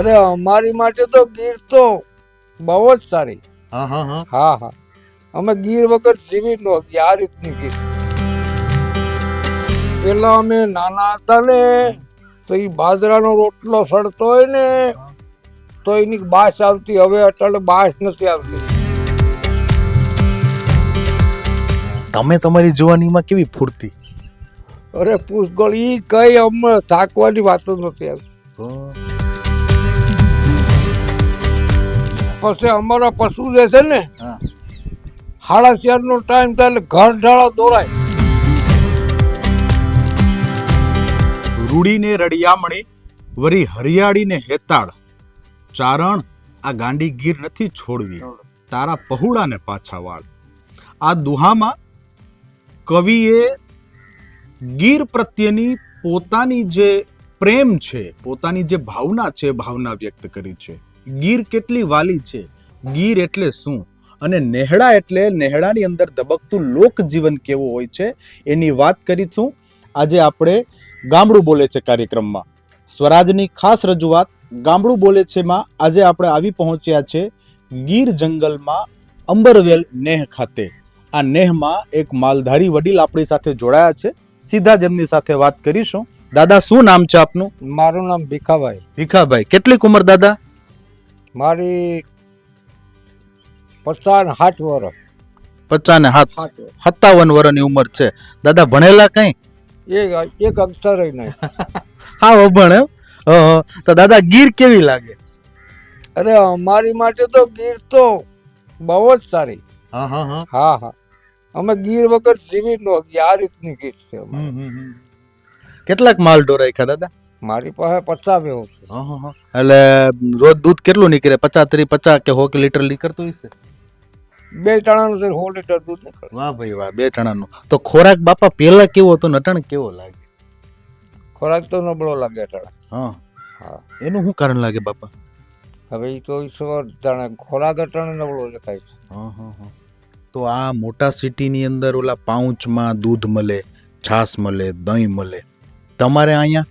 અરે અમારી માટે તો ગીર તો બહુ જ સારી. હા હા અમે ગીર વગર જીવી ન શકીએ આ રીતની ગીર. પેલા અમે નાના હતા ને તો એ બાજરાનો રોટલો સડતો હોય ને તો એની બાસ આવતી હવે અટલ બાસ નથી આવતી. તમે તમારી જુવાનીમાં કેવી ફૂર્તી? અરે પુષ્કળ એ કઈ અમને થાકવાની વાતો નથી આવતી. પછી અમારા પશુ જે છે ને હા. સાડા ચાર નો ટાઈમ થાય એટલે ઘર ઢાળા દોરાય. રૂડીને રડિયામણી વરી હરિયાળીને હેતાળ. ચારણ આ ગાંડી ગીર નથી છોડવી તારા પહુડાને પાછા વાળ. આ દુહામાં કવિએ ગીર પ્રત્યેની પોતાની જે પ્રેમ છે પોતાની જે ભાવના છે ભાવના વ્યક્ત કરી છે. ગીર કેટલી વાલી છે? ગીર એટલે શું? અને નેહડા એટલે નેહડાની અંદર ધબકતું લોકજીવન કેવું હોય છે? એની વાત કરીશું. આજે આપણે ગામડું બોલે છે કાર્યક્રમમાં. સ્વરાજની ખાસ રજૂઆત ગામડું બોલે છે માં આજે આપણે આવી પહોંચ્યા છે ગીર જંગલમાં અંબરવેલ નેહ ખાતે. આ નેહમાં એક માલધારી વડીલ આપણી સાથે જોડાયા છે. સીધા જ એમની સાથે વાત કરીશું. દાદા શું નામ છે આપનું? મારું નામ ભીખાભાઈ. ભીખાભાઈ. કેટલીક ઉંમર દાદા? મારી પચાસ સાઠ વર્ષ પચાસ ને સાઠ વર્ષ. સત્તાવન વર્ષની ઉંમર છે. દાદા ભણેલા કઈ? એક એક અક્ષર નહીં. હા અભણ એમ અહં. તો દાદા ગીર કેવી લાગે? અરે અમારી માટે તો ગીર તો બહુ જ સારી. હા હા હા. હા હા. અમે ગીર વગર જીવી ન શકીએ. આ રીતની ગીર છે અમારી. કેટલાક માલ ઢોરાય દાદા? મારી પાસે પચાસ એવું છે. એટલે રોજ દૂધ કેટલું નીકળે? પચાસ ત્રી પચાસ કે સો કે લીટર નીકળતું હશે? બે ટણાનું છે સો લીટર દૂધ નીકળે. વાહ ભાઈ વાહ બે ટણાનું તો ખોરાક બાપા પહેલા કેવો હતો ને અટાણે કેવો લાગે? ખોરાક તો નબળો લાગે ટણા હા. હા. એનું શું કારણ લાગે બાપા? હવે એ તો ઈશ્વર જાણે ખોરાક અટાણે નબળો દેખાય છે. તો આ મોટા સિટીની અંદર ઓલા પાઉચમાં દૂધ મળે છાશ મળે દહીં મળે. તમારે અહીંયા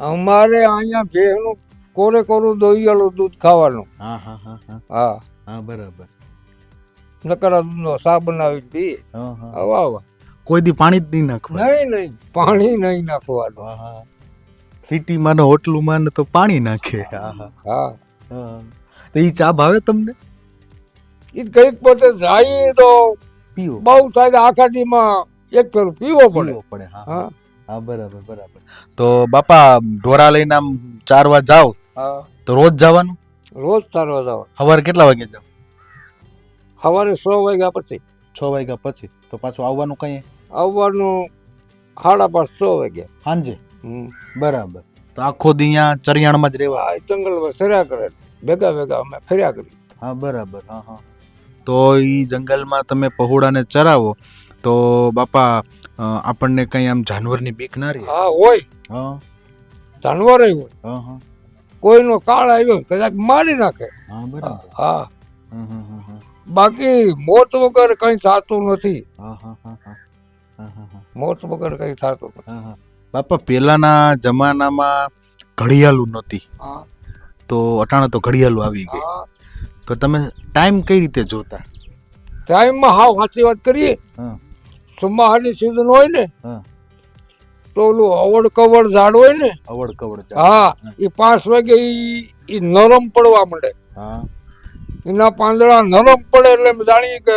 અમારે અહીંયા ભેહનું કોરે કોરું દોઈયાલું દૂધ ખાવાનું. હા હા હા હા. હા. હા બરાબર. નકરા દૂધનો સા બનાવી પીએ આવા આવા. કોઈ દી પાણી જ નહીં નાખવાનું. નહીં નહીં. પાણી નહીં નાખવાનું. સિટીમાં ને હોટલુમાં ને તો પાણી નાખે. હા હા. હા. તો ઈ ચા ભાવે તમને? એ કંઈક પોતે જાય તો પીવો. બહુ થાય આખા દીમાં એક પેલું પીવો પડે. પડે હા. હા બરાબર બરાબર. તો બાપા ઢોરા લઈને આમ ચારવા જાવ હા. તો રોજ જવાનું? રોજ ચારવા જાવ સવારે કેટલા વાગે જાવ સવારે સો વાગ્યા પછી. છ વાગ્યા પછી? તો પાછું આવવાનું કઈ? આવવાનું સાડા પાંચ સો વાગ્યા સાંજે. બરાબર. તો આખો દી અહીંયા ચરિયાણમાં જ રહેવા? આ જંગલમાં ફર્યા કરે. ભેગા ભેગા અમે ફર્યા કરી હા બરાબર હા હા. તો એ જંગલમાં તમે પહોળાને ચરાવો. તો બાપા આપણને કઈ આમ જાનવરની બીક ના રહી? હા હોય. હા. જાનવર હોય. હા હા. કોઈનો કાળ આવ્યો કદાચ મારી નાખે. હા બરાબર. હા. બાકી મોત વગર કઈ થતું નથી. હા હા હા હા. હા હા હા. મોત વગર કઈ થતું હા, હા. બાપા પેલાના જમાનામાં ઘડિયાળું નહોતી. હા, તો અટાણે તો ઘડિયાળું આવી ગઈ. હા. તો તમે ટાઈમ કઈ રીતે જોતા? ટાઈમમાં હાવ સાચી વાત કરીએ. ચોમાસાની સિઝન હોય ને તો ઓલું અવડ કવડ ઝાડ હોય ને અવડ કવડ હા એ પાંચ વાગે એ નરમ પડવા માંડે. હા. એના પાંદડા નરમ પડે એટલે એમ જાણીએ કે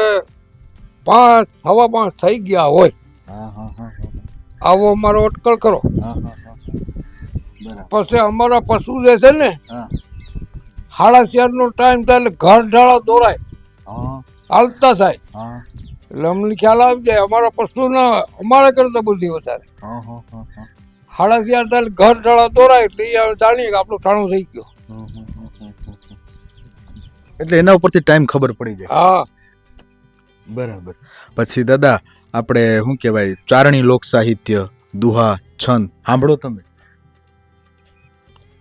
પાંચ હવા પાંચ થઈ ગયા હોય. આવો અમારો અટકળ કરો. પછી અમારા પશુ જે છે ને સાડા ચાર નો ટાઈમ થાય એટલે ઘર ઢાળા દોરાય. હા. હાલતા થાય. એટલે અમને ખ્યાલ આવી જાય અમારા પશુના અમારા કરતા બુદ્ધિ વધારે. હા હા હા હા. સાડા થાય ઘર ઢાળા દોરાય એટલે એ જાણીએ કે આપણું ઠાણું થઈ ગયું. એટલે એના ઉપરથી ટાઈમ ખબર પડી જાય. હા. બરાબર. પછી દાદા આપણે શું કહેવાય ચારણી લોક સાહિત્ય દુહા છંદ સાંભળો તમે?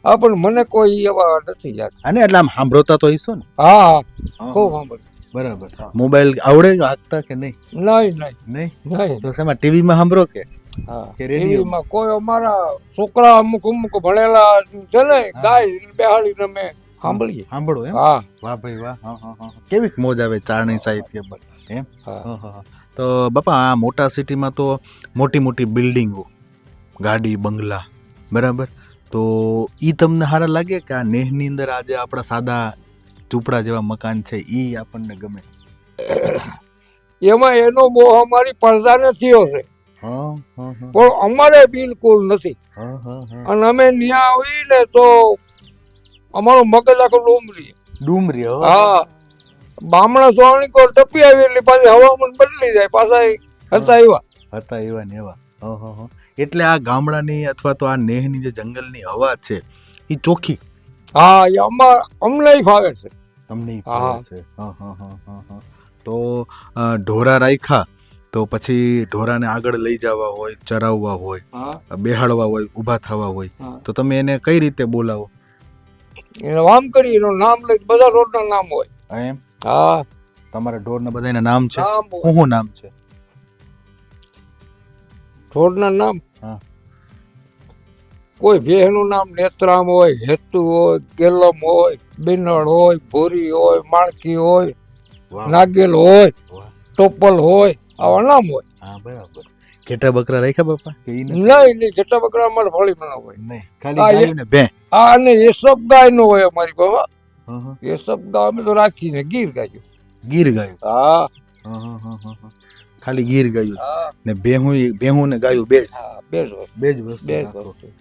હા પણ મને કોઈ એવા નથી યાદ. આને એટલે આમ સાંભળતા તો હશો ને? હા હા. ખૂબ સાંભળ બરાબર. મોબાઈલ આવડે હાંકતા કે નહીં? નહીં નહીં. નહીં? તો શેમાં ટીવીમાં સાંભળો કે? હા. કે રેડિયો? કોઈ અમારા છોકરા અમુક અમુક ભણેલા છે ને. ગાય બેહાડીને અમે સાંભળીએ. સાંભળો એમ? હા. વાહ ભાઈ વાહ. હા હા હા કેવી મોજ આવે ચારણી સાહિત્ય પર એમ. તો બાપા આ મોટા સિટીમાં તો મોટી મોટી બિલ્ડિંગો ગાડી બંગલા બરાબર? તો એ તમને સારા લાગે કે આ નેહની અંદર આજે આપણા સાદા ઝૂંપડા જેવા મકાન છે એ આપણને ગમે. એમાં એનો મોહ અમારી પડદાને થયો છે. પણ અમારે બિલકુલ નથી. અને અમે ન્યા આવીને તો અમારો મગજ આખો ડુમરી ડુમરી હો. બામણા સોની કોર ટપી આવી એટલે પાછી હવામાન બદલી જાય. પાછા હતા એવા. હતા એવા ને એવા. એટલે આ ગામડાની અથવા તો આ નેહની જે જંગલની હવા છે એ ચોખ્ખી? હા એ અમાર અમને ફાવે છે. તમને હા. છે. હા હા હા તો ઢોરા રાખ્યા તો પછી ઢોરાને આગળ લઈ જવા હોય ચરાવવા હોય બેહાડવા હોય ઊભા થવા હોય તો તમે એને કઈ રીતે બોલાવો? એને વામ કરી એનું નામ લઈ બધા રોડના નામ હોય. એમ? હા. તમારા ઢોરના બધાના નામ છે? શું નામ છે? રોડના નામ? હા. કોઈ ભેહનું નામ નેત્રામ હોય હેતુ હોય ગેલમ હોય બિનળ હોય ભૂરી હોય માણકી હોય નાગેલ હોય ટોપલ હોય આવા નામ હોય. હા બરાબર. ઘેટા બકરા રાખ્યા બાપા? નહીં નહીં ઘેટા બકરા અમારે ફળી ના હોય. ખાલી હા, એ- સબ બે આ અને એસબ ગાય નો હોય અમારી બાબા એ સબ ગાય અમે તો રાખીને ગીર ગાયું. ગીર ગાયું. હા. હા, હા, હા, હા, હા. ખાલી ગીર ગાયું હા. ને બેહું બેહું ને ગાયું બે જ. હા બે જ વસ્તુ.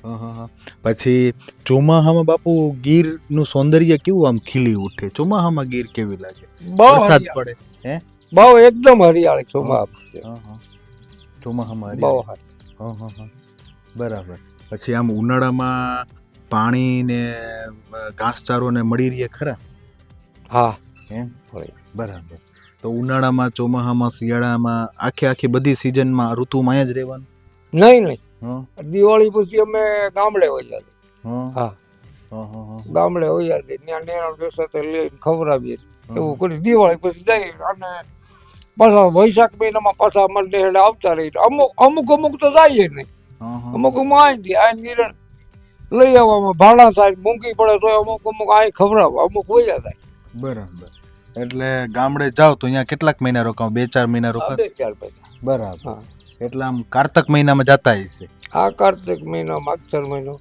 હા, હા, હા. પછી ચોમાહામાં બાપુ ગીરનું સૌંદર્ય કેવું આમ ખીલી ઉઠે? ચોમાહામાં ગીર કેવી લાગે? વરસાદ પડે. પડે બહુ એકદમ હરિયાળી ચોમા હા, હા. ચોમાહામાં બહુ. હા, હા, હા. બરાબર. પછી આમ ઉનાળામાં પાણી ને ઘાસચારો ને મળી રહીએ ખરા? હા. એમ. બરાબર. તો ઉનાળામાં ચોમાહામાં શિયાળામાં આખે આખી બધી સિઝનમાં ઋતુમાં જ રહેવાનું? નહીં નહીં. દિવાળી પછી અમે ગામડે હોય હા? ગામડે હોય ત્યાં નેરણ બેસાતે લઈને ખવડાવીએ. એવું કરી દિવાળી પછી જઈએ અને પાછા વૈશાખ મહિનામાં પાછા અમારે નેહડે આવતા રહી અમુક અમુક અમુક તો જાય નહીં. અમુક અમુક આવી આ નિરણ લઈ આવવામાં ભાડા થાય મૂંગી પડે તો અમુક અમુક આ ખવડાવવા અમુક હોય જાય. બરાબર. એટલે ગામડે જાવ તો અહીંયા કેટલાક મહિના રોકાવ બે ચાર મહિના રોકાવ બે ચાર પૈસા બરાબર. એટલે આમ કારતક મહિનામાં જતા હશે? આ કાર્તિક મહિનો. માગસર મહિનો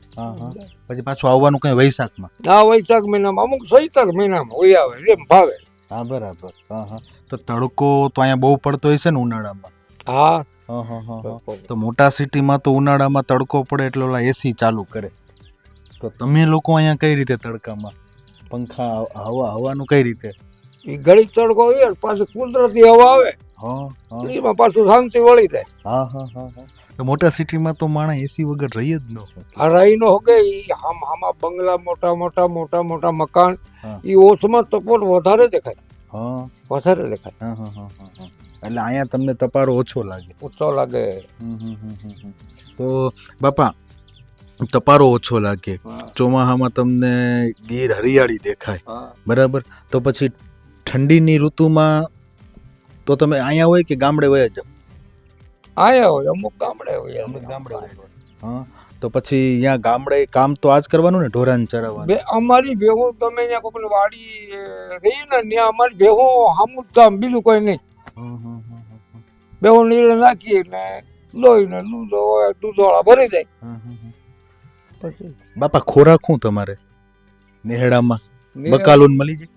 પછી પાછું આવવાનું કઈ વૈશાખમાં? આ વૈશાખ મહિનામાં અમુક સૈતર મહિનામાં હોય આવે એમ ભાવે. હા બરાબર. હા તો તડકો તો અહીંયા બહુ પડતો હશે ને ઉનાળામાં? હા. હા હા હા તો મોટા સિટીમાં તો ઉનાળામાં તડકો પડે એટલે ઓલા એસી ચાલુ કરે. તો તમે લોકો અહીંયા કઈ રીતે તડકામાં? પંખા હવા હવાનું કઈ રીતે? એ ઘડીક તડકો હોય પાછું કુદરતી હવા આવે. એમાં પાછું શાંતિ વળી જાય. મોટા સિટીમાં તો માણસ એસી વગર રહી જ ન હોય. આ રહીનો હોકે આમ આમાં બંગલા મોટા મોટા મોટા મોટા મકાન એ ઓછમાં તપોટ વધારે દેખાય. હા. વધારે દેખાય. હા હા હા હા હા. એટલે અહીંયા તમને તપારો ઓછો લાગે. ઓછો લાગે. તો બાપા તપારો ઓછો લાગે. ચોમાહામાં તમને ગીર હરિયાળી દેખાય. બરાબર? તો પછી ઠંડીની ઋતુમાં તો તમે અહીંયા હોય કે ગામડે હોય જાઓ આયા હોય અમુક ગામડે હોય અમુક ગામડે હોય. હા તો પછી અહીંયા ગામડે કામ તો આજ કરવાનું ને ઢોરાન ચરાવવાનું? બે અમારી ભેહો તમે અહીંયા કોઈ વાડી રહી ને ત્યાં અમારી ભેહો હામું જ કામ બીજું કોઈ નહીં. બેહો હમ હમ ને લોહી નાખીએ ને લોહીને હોય દૂધવાળા ભરી જાય બાપા ખોરાક શું તમારે? નેહડામાં? બકાલુન મળી જાય?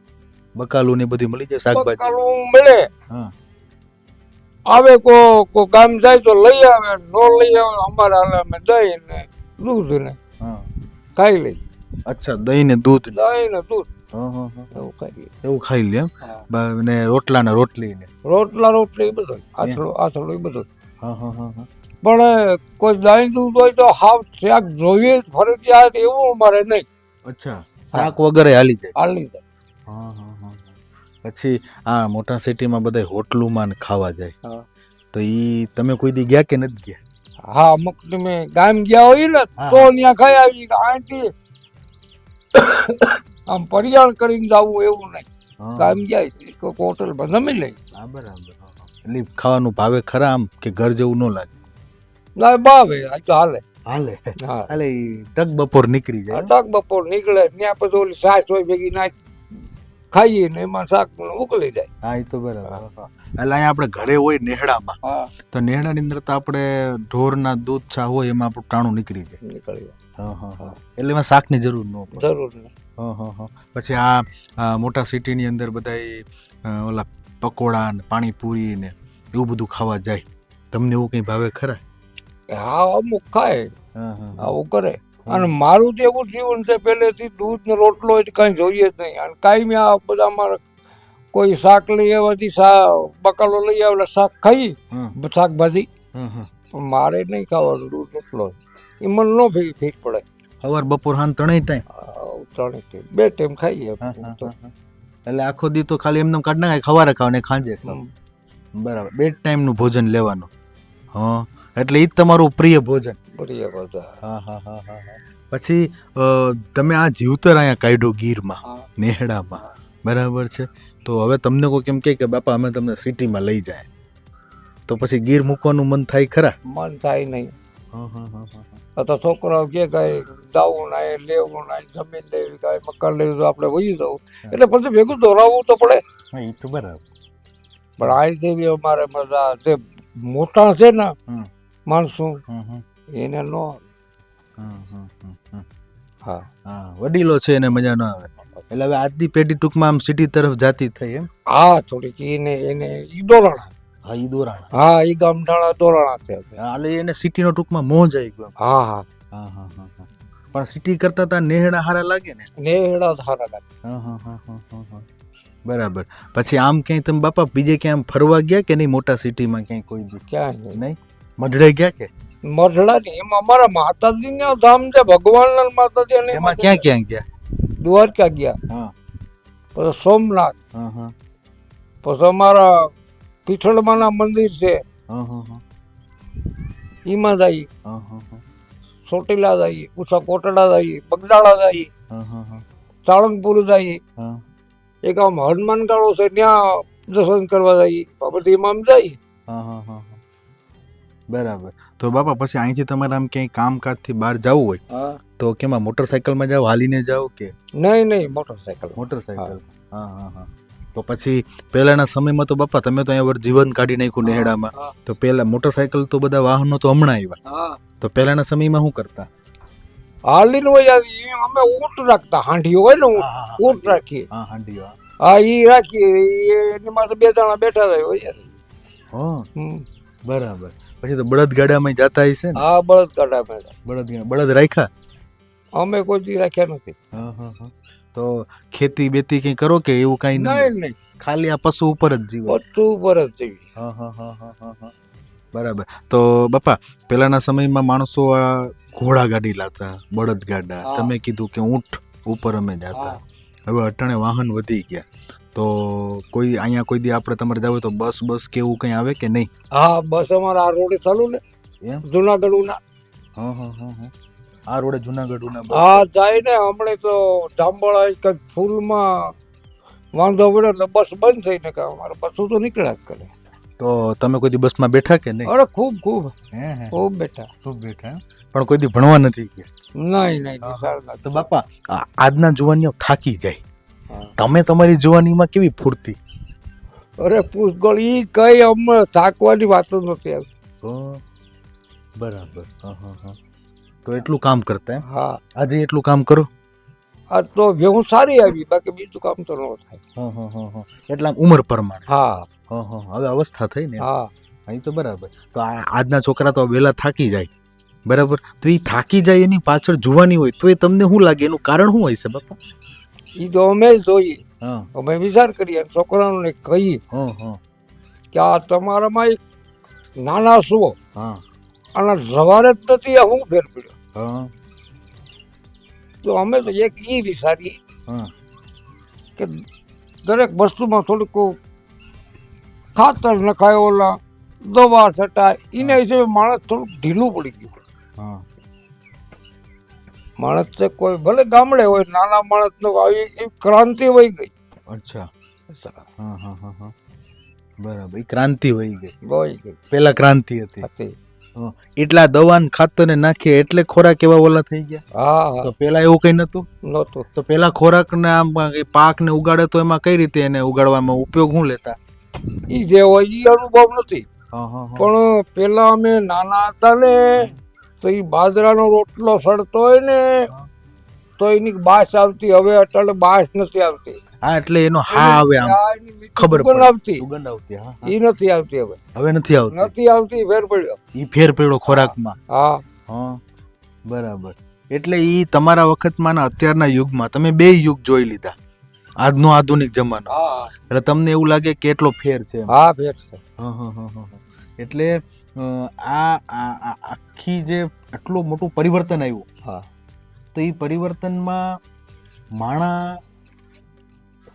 બકાલું ને બધી મળી જાય શાકભાજી. બકાલું મળે. આવે કો કો ગામ જાય તો લઈ આવે નો લઈ આવે અમારે હાલે અમે દહીં ને દૂધ ને ખાઈ લઈ અચ્છા દહીં ને દૂધ દહીં ને દૂધ. હા, હા, હા. એવું ખાઈ લે એમ? ને રોટલા ને રોટલી ને? રોટલા રોટલી બધું. આથડો બધું. પણ કોઈ દહીં દૂધ હોય તો હાવ શાક જોઈએ ફરજિયાત એવું અમારે નહીં. અચ્છા શાક વગેરે હાલી જાય. હાલી જાય. પછી આ મોટા સિટીમાં બધા હોટલુમાં ને ખાવા જાય. તો ઈ તમે કોઈ દી ગયા કે નથી ગયા? હા અમુક તમે ગામ ગયા હોય ને તો ત્યાં ખાઈ આવી આંટી આમ પરિયાણ કરીને જવું એવું નહીં. ગામ ગયા કોઈ હોટલમાં જમી લઈ. બરાબર. એટલે ખાવાનું ભાવે ખરા આમ કે ઘર જેવું ન લાગે? ના બાવે આ તો હાલે. હાલે? હાલે ટક બપોર નીકળી જાય ટક બપોર નીકળે ત્યાં પછી ઓલી સાસ હોય ભેગી નાખ. ખાઈએ ને એમાં શાક ઉકળી જાય. હા એ તો બરાબર. એટલે અહીંયા આપણે ઘરે હોય નેહડામાં હા. તો નેહડાની અંદર તો આપણે ઢોરના દૂધ છા હોય એમાં આપણું ટાણું નીકળી જાય. નીકળી જાય. હા હા હા. એટલે એમાં શાકની જરૂર ન જરૂર નહીં. હા હા હા. પછી આ આ મોટા સિટીની અંદર બધા ઓલા પકોડા ને પાણીપુરી ને એવું બધું ખાવા જાય. તમને એવું કંઈ ભાવે ખરા? હા અમુક ખાય. હા હા. આવું કરે. અને મારું તો એવું જીવન છે પહેલેથી દૂધ ને રોટલો તો કાંઈ જોઈએ જ નહીં. અને કાંઈ આ બધા અમારે કોઈ શાક લઈ આવવાથી સા બકાલો લઈ આવે શાક ખાઈ શાકભાજી. પણ મારે નહીં ખાવાનું દૂધ રોટલો. એ મને ન ભેગી ફીટ પડે. સવાર બપોર હાન ત્રણેય ટાઈમ ત્રણેય ટાઈમ બે ટાઈમ ખાઈએ એટલે આખો દી તો ખાલી એમને કાઢ નાખે ખવારે ખાવ ને ખાંજે બરાબર. બે ટાઈમનું ભોજન લેવાનું. હા. એટલે એ જ તમારું પ્રિય ભોજન. પ્રિય બધા. હા હા હા હા પછી તમે આ જીવતર અહીંયા કાઢ્યો ગીરમાં. નેહડામાં. બરાબર છે? તો હવે તમને કોઈ કેમ કે બાપા અમે તમને સિટીમાં લઈ જાય. તો પછી ગીર મૂકવાનું મન થાય ખરા? મન થાય નહીં. તો છોકરાઓ કે કઈ દાવું નાય લેવું નાય જમીન લેવી કઈ મકાન લેવું તો આપણે વહી જવું. એટલે પછી ભેગું દોરાવવું તો પડે. એ તો બરાબર. પણ આ જેવી અમારે મજા તે મોટા છે ને માણસો. એને નો. હા હા વડીલો છે એને મજા ન આવે. એટલે હવે આજની પેઢી ટૂંકમાં આમ સિટી તરફ જાતી થઈ એમ? હા થોડીક એને એને ઈ દોરાણા. હા ઈ દોરાણા. હા ઈ ગામઠાણા દોરાણા છે. એટલે એને સિટીનો ટૂંકમાં મોહ જાય ગયો હા હા. હા હા હા પણ સિટી કરતા તા નેહડા હારા લાગે ને? નેહડા સારા લાગે. હા હા હા હા હા બરાબર. પછી આમ ક્યાંય તમે બાપા બીજે ક્યાં ફરવા ગયા કે નહીં? મોટા સિટીમાં ક્યાંય કોઈ ક્યાંય નહીં. મઢડે ગયા કે? મઢડા ની એમાં અમારા માતાજી ના ધામ છે ભગવાન માતાજી અને એમાં ક્યાં ક્યાં ગયા? દ્વારકા ગયા. હા. પછી સોમનાથ. પછી અમારા પીઠળમાના મંદિર છે. હા હા હા. એમાં જઈએ. ચોટીલા જઈએ પૂછા કોટડા જઈએ બગડાળા જઈએ ચાળંગપુર હા હા. સાળંગપુર જઈએ. એક આમ હનુમાન ગાળો છે ત્યાં દર્શન કરવા જઈએ. એમાં આમ જઈએ. હા હા હા હા. બરાબર. તો બાપા પછી અહીંથી તમારે આમ ક્યાંય કામકાજથી બહાર જવું હોય? તો કેમાં મોટરસાયકલમાં જાઓ હાલીને જાઓ કે? નહીં નહીં મોટરસાયકલ. મોટરસાયકલ. હા હા હા. તો પછી પહેલાના સમયમાં તો બાપા તમે તો અહીંયા જીવન કાઢી નાખ્યું નેહડામાં. તો પહેલા મોટરસાયકલ તો બધા વાહનો તો હમણાં આવ્યા. તો પહેલાના સમયમાં શું કરતા? હાલીને હોય ઈ અમે ઊંટ રાખતા હાંડી હોય ને ઊંટ રાખીએ. હા ઈ રાખીએ એની માથે બે જણા બેઠા થાય હોય. બરાબર. પછી તો બળદ ગાડામાં જતા હશે ને? હા બળદ ગાડામાં બળદ બળદ રાખ્યા? અમે કોઈ દી રાખ્યા નથી. હા હા હા. તો ખેતી બેતી કઈ કરો કે એવું કઈ નહીં. ખાલી આ પશુ ઉપર જ જીવો? પશુ ઉપર જ જેવી હા હા હા હા હા હા. બરાબર. તો બાપા પહેલાના સમયમાં માણસો આ ઘોડા ગાડી લાતા બળદ ગાડા તમે કીધું કે ઊંટ ઉપર અમે જાતા. હવે અટાણે વાહન વધી ગયા. તો કોઈ અહીંયા કોઈ દી આપણે તમારે જવું તો બસ બસ કે એવું કંઈ આવે કે નહીં? હા બસ અમારે આ રોડે ચાલુ ને. એમ? જુનાગઢ ઉના હા હા હા હા. આ રોડે જુનાગઢ ઉના હા જાય ને. હમણે તો જાંબળા કંઈક ફૂલમાં વાંધો પડ્યો એટલે બસ બંધ થઈ ને કે અમારે બસો તો નીકળ્યા જ કરે. તો તમે કોઈ દી બસમાં બેઠા કે નહીં? અરે ખૂબ ખૂબ. ખૂબ બેઠા. ખૂબ બેઠા પણ કોઈ દી ભણવા નથી ગયા? નહીં નહીં તો બાપા આજના જુવાનીઓ થાકી જાય. તમે તમારી જુવાનીમાં કેવી ફૂર્તી? અરે પુષ્કળ એ કઈ અમને થાકવાની વાતો નથી આવતી હં, બરાબર. હા હા હા. તો એટલું કામ કરતા એમ? હા. આજે એટલું કામ કરો? આ તો હું સારી આવી બાકી બીજું કામ તો ન થાય. હં, હં, હં, હં. એટલે ઉંમર પ્રમાણે? હા. હવે અવસ્થા થઈ ને હા. અહીં તો બરાબર. તો આજના છોકરા તો વહેલા થાકી જાય. બરાબર? તો એ થાકી જાય એની પાછળ જોવાની હોય તો એ તમને શું લાગે? એનું કારણ શું હોય છે બાપા? ઈ તો અમે જ જોઈએ. અમે વિચાર કરીએ છોકરાઓને કહીએ કે આ તમારામાં એક નાના સુઓ હા. આના જવારે જ નથી હું ફેર પડ્યો? હા. તો અમે તો એક એ વિચારીએ હા. કે દરેક વસ્તુમાં થોડુંક ખાતર નખાય ઓલા દવા છટાય એના હિસાબે માણસ થોડુંક ઢીલું પડી ગયું. માણસ તો કોઈ ભલે ગામડે હોય નાના માણસનો આવી એ ક્રાંતિ વહી ગઈ. અચ્છા. હા હા હા હા. બરાબર. એ ક્રાંતિ વહી ગઈ. વહી ગઈ. ક્રાંતિ હતી. હતી. એટલા દવા ને ખાતર ને નાખીએ એટલે ખોરાક એવા ઓલા થઈ ગયા? હા હા. તો પેલા એવું કઈ નતું નહોતું. તો પેલા ખોરાક ને આમ પાક ને ઉગાડે તો એમાં કઈ રીતે એને ઉગાડવામાં ઉપયોગ શું લેતા? એ જે હોય એ અનુભવ નથી. પણ પેલા અમે નાના હતા ને તો એ બાજરાનો રોટલો સડતો હોય ને તો એની બાસ આવતી. હવે અટલ બાસ નથી આવતી. હા એટલે એનો હા આવે આમ. ખબર સુગંધ પડે. આવતી. સુગંધ આવતી હા ઈ નથી આવતી હવે. હવે નથી આવતી. નથી આવતી ફેર પડ્યો. ઈ ફેર પડ્યો ખોરાકમાં. હા. હા બરાબર. એટલે એ તમારા વખતમાં ને અત્યારના યુગમાં તમે બે યુગ જોઈ લીધા. આજનો આધુનિક જમાનો. હા. એટલે તમને એવું લાગે કે એટલો ફેર છે હા ફેર છે. હા હા હા હા હં. એટલે આ આખી જે આટલું મોટું પરિવર્તન આવ્યું હા. તો એ પરિવર્તનમાં માણા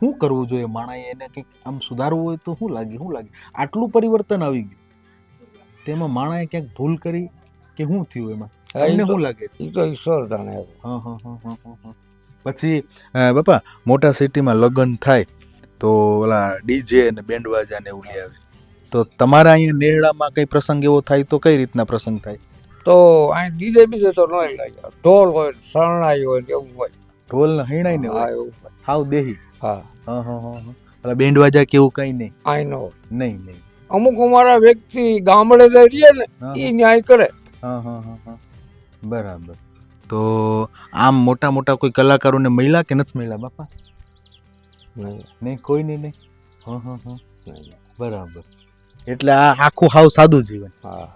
શું કરવું જોઈએ? માણાએ એને કંઈક આમ સુધારવું હોય તો શું લાગે? શું લાગે? આટલું પરિવર્તન આવી ગયું. તેમાં માણાએ ક્યાંક ભૂલ કરી કે શું થયું એમાં? તો- શું લાગે છે? એ તો ઈશ્વર જાણે હા હં, હં, હં. પછી બાપા મોટા સિટીમાં લગ્ન થાય તો ઓલા ડીજે ને બેન્ડ ને એવું લઈ આવે. તો તમારા અહીંયા નેરડામાં કઈ પ્રસંગ એવો થાય તો કઈ રીતના પ્રસંગ થાય? તો અહીં ડીજે બીજે તો ન લઈ ઢોલ હોય શરણાઈ હોય એવું હોય. ઢોલ ને હૈણાય ને હા એવું હોય. હાવ દેહી. હા. હા હા હા હા. બેન્ડવાજા બેન્ડ વાજા કેવું કઈ નહીં? આઈ નો નહીં નહીં. અમુક અમારા વ્યક્તિ ગામડે જઈ રહીએ ને એ ન્યાય કરે. હા હા હા હા. બરાબર. તો આમ મોટા મોટા કોઈ કલાકારોને મળ્યા કે નથી મળ્યા બાપા? નહીં. કોઈ નહીં નહીં? હા હા હા. બરાબર. એટલે આ આખું હાવ સાદું જીવન. હા.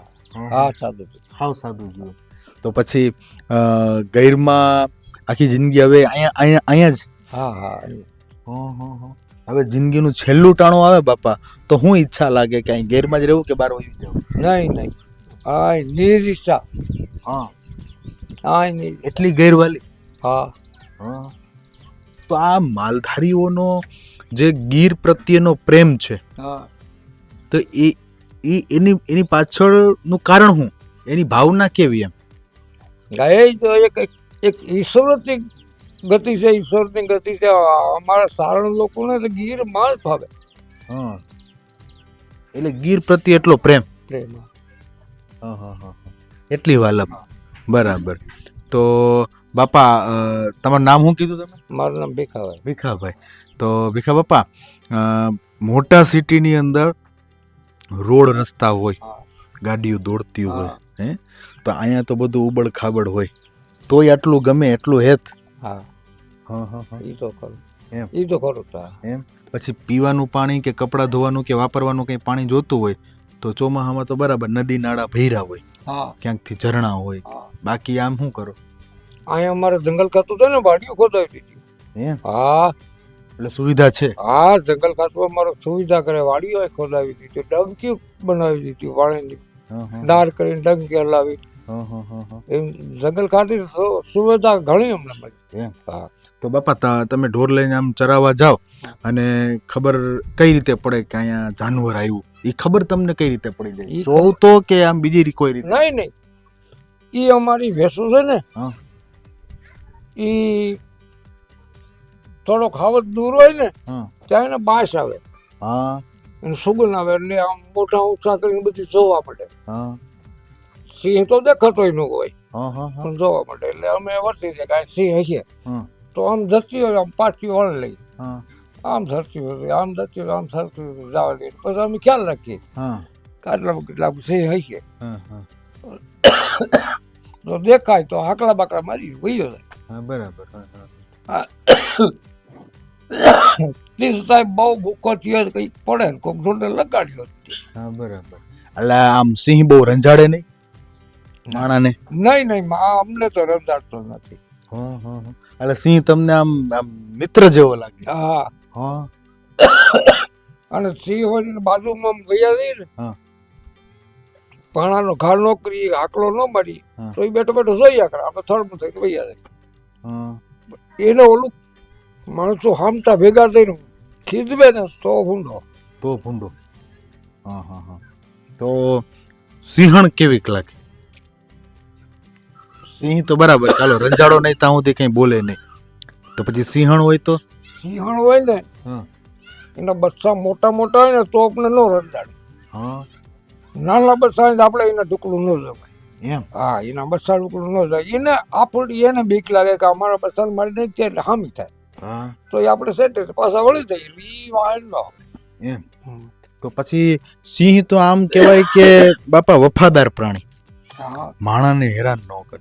હા સાદું હાવ સાદું જીવન. તો પછી અ, ગૈરમાં આખી જિંદગી હવે અહીંયા અહીંયા અહીંયા જ. હા હા હં, હં, હં. હવે જિંદગીનું છેલ્લું ટાણું આવે બાપા તો હું ઈચ્છા લાગે કે અહીં ગેરમાં જ રહેવું કે બહાર વહી જવું? નહીં નહીં. હા નિરીક્ષા. હા. આ ની એટલી ગેરવાલી? હા. હા. તો આ માલધારીઓનો જે ગીર પ્રત્યેનો પ્રેમ છે હા. તો એ એ એની એની પાછળનું કારણ શું? એની ભાવના કેવી એમ? ગાય તો એક એક- ઈશ્વરની ઈશ્વરથી ગતિ છે ઈશ્વરની ગતિ છે. અમારા સારણ લોકોને તો ગીરમાં ફાવે ભાવે. હા. એટલે ગીર પ્રત્યે એટલો પ્રેમ? પ્રેમ. એટલી વાલમ. બરાબર. તો બાપા તમારું નામ શું કીધું તમે? મારું નામ ભીખાભાઈ. ભીખાભાઈ. તો ભીખા બાપા મોટા સિટીની અંદર રોડ રસ્તા હોય. ગાડીઓ દોડતી હોય હા. તો અહીંયા તો બધું ઉબડ ખાબડ હોય. તોય આટલું ગમે એટલું હેત. હા. હા હા ઈ તો ખરું. એમ. એ તો ખરું એમ. પછી પીવાનું પાણી કે કપડાં ધોવાનું કે વાપરવાનું કંઈ પાણી જોતું હોય તો ચોમાસામાં તો બરાબર નદી નાળા ભૈરા હોય. હા. ક્યાંકથી ઝરણા હોય. બાકી આમ શું કરો? અહીંયા અમારે જંગલ ખાતું હતું ને બાડીઓ ખોદાવી દીધી. હા. એટલે સુવિધા છે. હા જંગલ ખાતું અમારો સુવિધા કરે. વાડીઓ ખોલાવી દીધી ડંકી બનાવી દીધી હા, દાર કરીને ડંકી હલાવી. હા, હા, હા, હા. એમ જંગલ કાઢી સુવિધા ઘણી અમને મળી. હા. તો બાપા તા- તમે ઢોર લઈને આમ ચરાવવા જાઓ અને ખબર કઈ રીતે પડે કે અહીંયા જાનવર આવ્યું? એ ખબર તમને કઈ રીતે પડી જાય જોવ તો કે આમ બીજી કોઈ રીતે? નહીં નહીં. એ અમારી ભેંસો છે ને હા. થોડો ખાવત દૂર હોય ને ત્યાં એને બાંસ આવે. હા. સુગંધ આવે એટલે આમ મોટા ઊંચા કરીને બધી જોવા પડે હા. સિંહ તો દેખાતોય ન હોય પણ જોવા માટે એટલે અમે વર્તી છે કાંઈ સિંહ હશે. તો આમ ધરતી હોય આમ પાછી વળ લઈ. આમ ધરતી હોય આમ ધરતી હોય આમ ધરતી હોય જવા દઈએ પછી અમે ખ્યાલ રાખીએ હા. આટલા કેટલા સિંહ હશે. તો દેખાય તો હાકલા બાકલા મારી વયો જાય હા બરાબર ત્રીસ સાહેબ બહુ ભૂખો થયો કંઈક પડે ને કોઈક જોડે લગાડ્યો હા બરાબર. એટલે આમ સિંહ બહુ રંજાડે નહીં? માણાને? નહીં નહીં માં અમને તો રંજાડતો નથી. હા હા હા. એટલે સિંહ તમને આમ આમ મિત્ર જેવો લાગે? હા. હા. અને સિંહ હોય ને બાજુમાં વયા જઈએ ને હા. પાણાનો ઘાલ નો કરી આકલો ન મળી તો એ બેઠો બેઠો જોઈ કરે આપણે થર્ડ થઈ વૈયા જાય એને ઓલું માણસો હામતા ભેગા થઈને ખીજવે ને તો ભૂંડો. તો ભૂંડો. હા હા હા. તો સિંહણ કેવી લાગે? સિંહ તો બરાબર ચાલો રંજાડો નહીં ત્યાં સુધી કંઈ બોલે નહીં. તો પછી સિંહણ હોય તો? સિંહણ હોય ને હા. એના બચ્ચા મોટા મોટા હોય ને તો આપણે ન રંજાડે હા. નાના બચ્ચા આપણે એને ઢુકડું ન જમાય એમ? હા એના બચ્ચા ઢુકડું ન જાય એને આપણી એને બીક લાગે કે અમારા બચ્ચાને મારી નહીં એટલે હામી થાય. તો એ આપણે સેટ પાછા વળી થઈ રીવાઇન્ડ નો એમ. તો પછી સિંહ તો આમ કહેવાય કે બાપા વફાદાર પ્રાણી. હા. માણસને હેરાન ન કરે.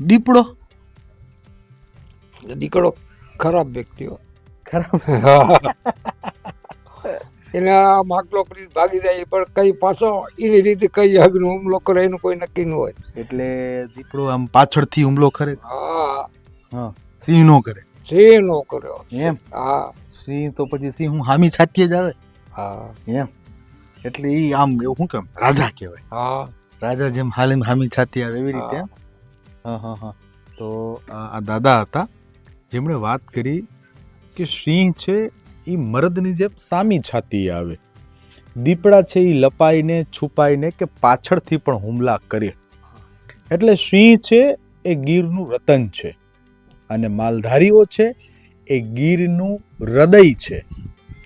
દીપડો? દીકડો ખરાબ વ્યક્તિઓ ખરાબ? એને આ માટલો કરી ભાગી જાય પણ કઈ પાછો એની રીતે કઈ આગનો હુમલો કરે એનું કોઈ નક્કી ન હોય. એટલે દીપડો આમ પાછળથી હુમલો કરે? હા. હા. સિંહ નો કરે. નો કર્યો. એમ? હા. સિંહ તો પછી સિંહ હું હામી છાતીએ જ આવે? હા. એમ? એટલે એ આમ એવું શું કેમ? રાજા કહેવાય. હા. રાજા જેમ હાલીમ હામી છાતી આવે એવી રીતે? હા. હા હા તો આ આ દાદા હતા જેમણે વાત કરી કે સિંહ છે એ મરદની જેમ સામી છાતી આવે. દીપડા છે એ લપાઈને છુપાઈને કે પાછળથી પણ હુમલા કરે. એટલે સિંહ છે એ ગીરનું રતન છે. અને માલધારીઓ છે, એ ગીરનું હૃદય છે.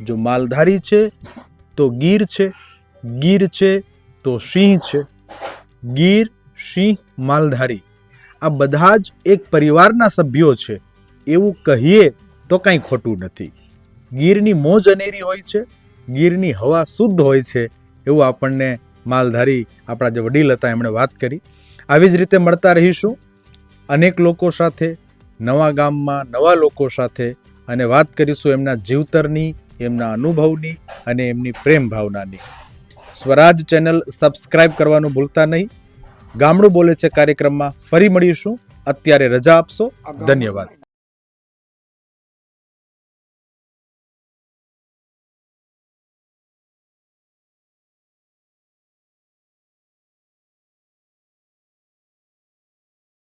જો માલધારી છે, તો ગીર છે. ગીર છે, તો સિંહ છે. ગીર, સિંહ, માલધારી. આ બધા જ એક પરિવારના સભ્યો છે. એવું કહીએ તો કાંઈ ખોટું નથી. ગીરની મોજ અનેરી હોય છે. ગીરની હવા શુદ્ધ હોય છે. એવું આપણને માલધારી, આપણા જે વડીલ હતા, એમણે વાત કરી. આવી જ રીતે મળતા રહીશું. અનેક લોકો સાથે નવા ગામમાં નવા લોકો સાથે અને વાત કરીશું એમના જીવતરની એમના અનુભવની અને એમની પ્રેમ ભાવનાની. સ્વરાજ ચેનલ સબસ્ક્રાઇબ કરવાનું ભૂલતા નહીં. ગામડું બોલે છે કાર્યક્રમમાં ફરી મળીશું. અત્યારે રજા આપશો. ધન્યવાદ.